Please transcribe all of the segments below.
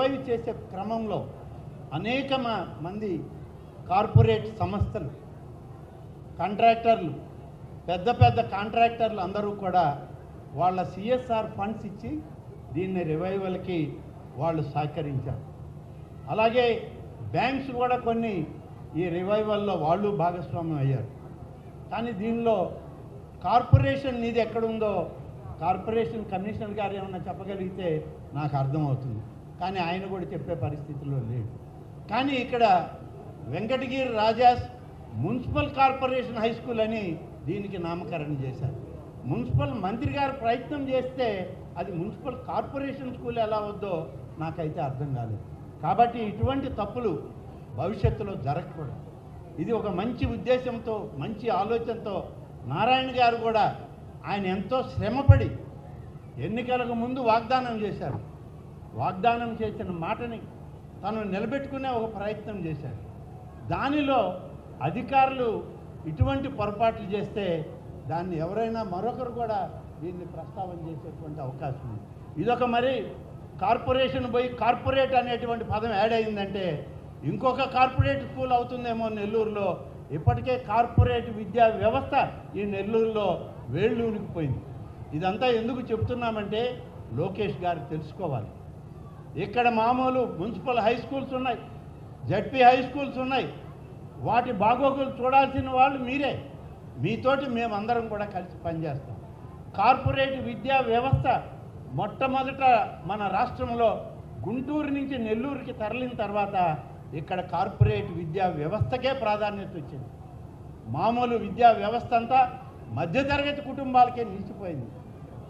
Revive చేసే క్రమంలో అనేక మంది కార్పొరేట్ సంస్థలు కాంట్రాక్టర్లు పెద్ద పెద్ద కాంట్రాక్టర్లు అందరూ కూడా వాళ్ళ సిఎస్ఆర్ ఫండ్స్ ఇచ్చి దీన్ని రివైవల్కి వాళ్ళు సహకరించారు. అలాగే బ్యాంక్స్ కూడా కొన్ని ఈ రివైవల్లో వాళ్ళు భాగస్వామ్యం అయ్యారు. కానీ దీనిలో కార్పొరేషన్ నీది ఎక్కడుందో కార్పొరేషన్ కమిషనర్ గారు ఏమన్నా చెప్పగలిగితే నాకు అర్థమవుతుంది. కానీ ఆయన కూడా చెప్పే పరిస్థితిలో లేడు. కానీ ఇక్కడ Venkatagiri Rajas municipal corporation high school అని దీనికి నామకరణం చేశారు. మున్సిపల్ మంత్రి గారు ప్రయత్నం చేస్తే అది మున్సిపల్ కార్పొరేషన్ స్కూల్ ఎలా వద్దో నాకైతే అర్థం కాలేదు. కాబట్టి ఇటువంటి తప్పులు భవిష్యత్తులో జరగకూడదు. ఇది ఒక మంచి ఉద్దేశంతో మంచి ఆలోచనతో నారాయణ గారు కూడా ఆయన ఎంతో శ్రమపడి ఎన్నికలకు ముందు వాగ్దానం చేశారు. వాగ్దానం చేసిన మాటని తను నిలబెట్టుకునే ఒక ప్రయత్నం చేశారు దానిలో అధికారులు ఇటువంటి పొరపాట్లు చేస్తే దాన్ని ఎవరైనా మరొకరు కూడా దీన్ని ప్రస్తావన చేసేటువంటి అవకాశం ఉంది. ఇదొక మరి కార్పొరేషన్ పోయి కార్పొరేట్ అనేటువంటి పదం యాడ్ అయిందంటే ఇంకొక కార్పొరేట్ స్కూల్ అవుతుందేమో నెల్లూరులో. ఇప్పటికే కార్పొరేట్ విద్యా వ్యవస్థ ఈ నెల్లూరులో వేళ్ళూనికిపోయింది ఇదంతా ఎందుకు చెప్తున్నామంటే లోకేష్ గారు తెలుసుకోవాలి. ఇక్కడ మామూలు మున్సిపల్ హై స్కూల్స్ ఉన్నాయి జడ్పీ హై స్కూల్స్ ఉన్నాయి. వాటి బాగోగులు చూడాల్సిన వాళ్ళు మీరే. మీతోటి మేమందరం కూడా కలిసి పనిచేస్తాం. కార్పొరేట్ విద్యా వ్యవస్థ మొట్టమొదట మన రాష్ట్రంలో గుంటూరు నుంచి నెల్లూరుకి తరలిన తర్వాత ఇక్కడ కార్పొరేట్ విద్యా వ్యవస్థకే ప్రాధాన్యత వచ్చింది. మామూలు విద్యా వ్యవస్థ అంతా మధ్యతరగతి కుటుంబాలకే నిలిచిపోయింది.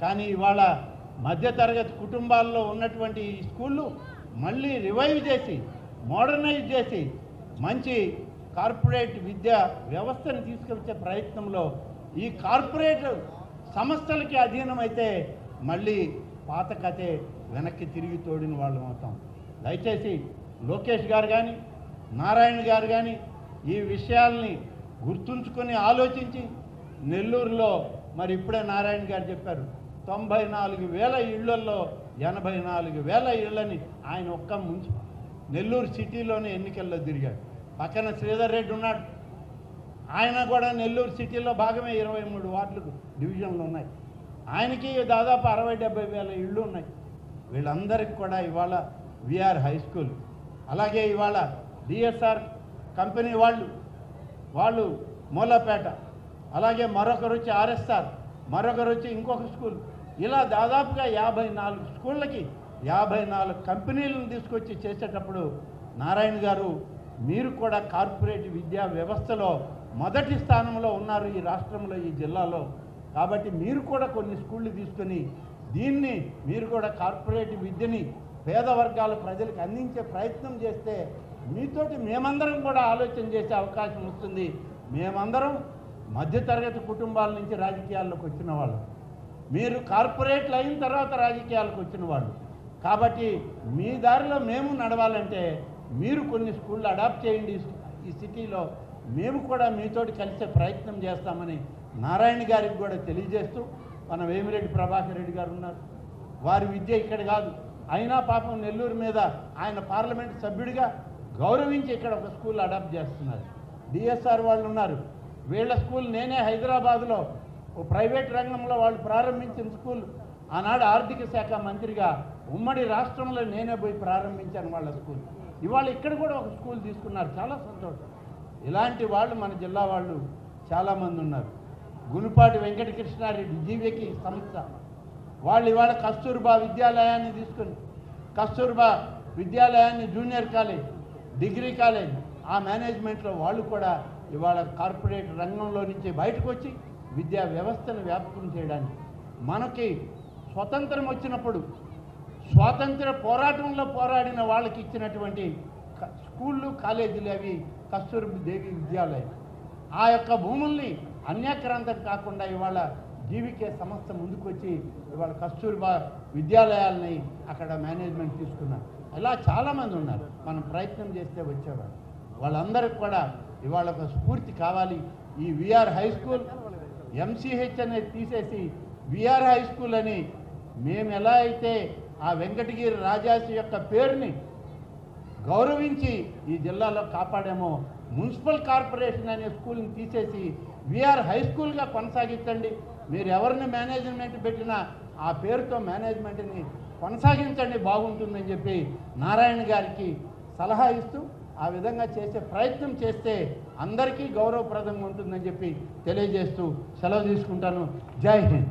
కానీ ఇవాళ మధ్యతరగతి కుటుంబాల్లో ఉన్నటువంటి ఈ స్కూళ్ళు మళ్ళీ రివైవ్ చేసి మోడర్నైజ్ చేసి మంచి కార్పొరేట్ విద్యా వ్యవస్థను తీసుకొచ్చే ప్రయత్నంలో ఈ కార్పొరేట్ సంస్థలకి అధీనమైతే మళ్ళీ పాత కథే వెనక్కి తిరిగి తోడిన వాళ్ళం అవుతాం. దయచేసి లోకేష్ గారు కానీ నారాయణ గారు కానీ ఈ విషయాల్ని గుర్తుంచుకొని ఆలోచించి నెల్లూరులో మరి ఇప్పుడే నారాయణ గారు చెప్పారు తొంభై నాలుగు వేల ఇళ్ళల్లో ఎనభై నాలుగు వేల ఇళ్ళని ఆయన ఒక్క ముంచి నెల్లూరు సిటీలోనే ఎన్నికల్లో తిరిగాడు. పక్కన శ్రీధర్ రెడ్డి ఉన్నాడు. ఆయన కూడా నెల్లూరు సిటీలో భాగమే ఇరవై మూడు వార్డులకు డివిజన్లు ఉన్నాయి. ఆయనకి దాదాపు అరవై డెబ్బై వేల ఇళ్ళు ఉన్నాయి. వీళ్ళందరికీ కూడా ఇవాళ విఆర్ హై స్కూల్. అలాగే ఇవాళ డిఎస్ఆర్ కంపెనీ వాళ్ళు వాళ్ళు మూలపేట అలాగే మరొకరు వచ్చి ఆర్ఎస్ఆర్ మరొకరు వచ్చి ఇంకొక స్కూల్. ఇలా దాదాపుగా యాభై నాలుగు స్కూళ్ళకి యాభై నాలుగు కంపెనీలను తీసుకొచ్చి చేసేటప్పుడు నారాయణ గారు మీరు కూడా కార్పొరేట్ విద్యా వ్యవస్థలో మొదటి స్థానంలో ఉన్నారు ఈ రాష్ట్రంలో ఈ జిల్లాలో. కాబట్టి మీరు కూడా కొన్ని స్కూళ్ళు తీసుకొని దీన్ని మీరు కూడా కార్పొరేట్ విద్యని పేద వర్గాల ప్రజలకు అందించే ప్రయత్నం చేస్తే మీతోటి మేమందరం కూడా ఆలోచన చేసే అవకాశం వస్తుంది. మేమందరం మధ్యతరగతి కుటుంబాల నుంచి రాజకీయాల్లోకి వచ్చిన వాళ్ళం. మీరు కార్పొరేట్లు అయిన తర్వాత రాజకీయాలకు వచ్చిన వాళ్ళు. కాబట్టి మీ దారిలో మేము నడవాలంటే మీరు కొన్ని స్కూళ్ళు అడాప్ట్ చేయండి. ఈ సిటీలో మేము కూడా మీతోటి కలిసే ప్రయత్నం చేస్తామని నారాయణ గారికి కూడా తెలియజేస్తూ మన వేమిరెడ్డి ప్రభాకర్ రెడ్డి గారు ఉన్నారు. వారి విద్య ఇక్కడ కాదు. అయినా పాపం నెల్లూరు మీద ఆయన పార్లమెంట్ సభ్యుడిగా గౌరవించి ఇక్కడ ఒక స్కూల్ అడాప్ట్ చేస్తున్నారు. డిఎస్ఆర్ వాళ్ళు ఉన్నారు. వీళ్ళ స్కూల్ నేనే హైదరాబాద్లో ఓ ప్రైవేట్ రంగంలో వాళ్ళు ప్రారంభించిన స్కూల్. ఆనాడు ఆర్థిక శాఖ మంత్రిగా ఉమ్మడి రాష్ట్రంలో నేనే పోయి ప్రారంభించాను వాళ్ళ స్కూల్. ఇవాళ ఇక్కడ కూడా ఒక స్కూల్ తీసుకున్నారు. చాలా సంతోషం. ఇలాంటి వాళ్ళు మన జిల్లా వాళ్ళు చాలామంది ఉన్నారు. గునుపాటి వెంకటకృష్ణారెడ్డి జీవికి సంస్థ. వాళ్ళు ఇవాళ కస్తూర్బా విద్యాలయాన్ని తీసుకుని కస్తూర్బా విద్యాలయాన్ని జూనియర్ కాలేజ్ డిగ్రీ కాలేజ్ ఆ మేనేజ్మెంట్లో వాళ్ళు కూడా ఇవాళ కార్పొరేట్ రంగంలో నుంచి బయటకు వచ్చి విద్యా వ్యవస్థను వ్యాపకం చేయడానికి. మనకి స్వతంత్రం వచ్చినప్పుడు స్వాతంత్ర పోరాటంలో పోరాడిన వాళ్ళకి ఇచ్చినటువంటి స్కూళ్ళు కాలేజీలు అవి కస్తూర్బా దేవి విద్యాలయం. ఆ యొక్క భూముల్ని అన్యాక్రాంతం కాకుండా ఇవాళ జీవికే సంస్థ ముందుకొచ్చి ఇవాళ కస్తూర్బా విద్యాలయాలని అక్కడ మేనేజ్మెంట్ తీసుకున్నారు. ఇలా చాలామంది ఉన్నారు. మనం ప్రయత్నం చేస్తే వచ్చేవాళ్ళు. వాళ్ళందరికీ కూడా ఇవాళ ఒక స్ఫూర్తి కావాలి. ఈ విఆర్ హై స్కూల్ ఎంసీహెచ్ అనేది తీసేసి విఆర్ హై స్కూల్ అని మేము ఎలా అయితే ఆ వెంకటగిరి రాజాసి యొక్క పేరుని గౌరవించి ఈ జిల్లాలో కాపాడామో మున్సిపల్ కార్పొరేషన్ అనే స్కూల్ని తీసేసి విఆర్ హై స్కూల్గా కొనసాగించండి. మీరు ఎవరిని మేనేజ్మెంట్ పెట్టినా ఆ పేరుతో మేనేజ్మెంట్ని కొనసాగించండి బాగుంటుందని చెప్పి నారాయణ గారికి సలహా ఇస్తూ ఆ విధంగా చేసే ప్రయత్నం చేస్తే అందరికీ గౌరవప్రదంగా ఉంటుందని చెప్పి తెలియజేస్తూ సెలవు తీసుకుంటాను. జై హింద్.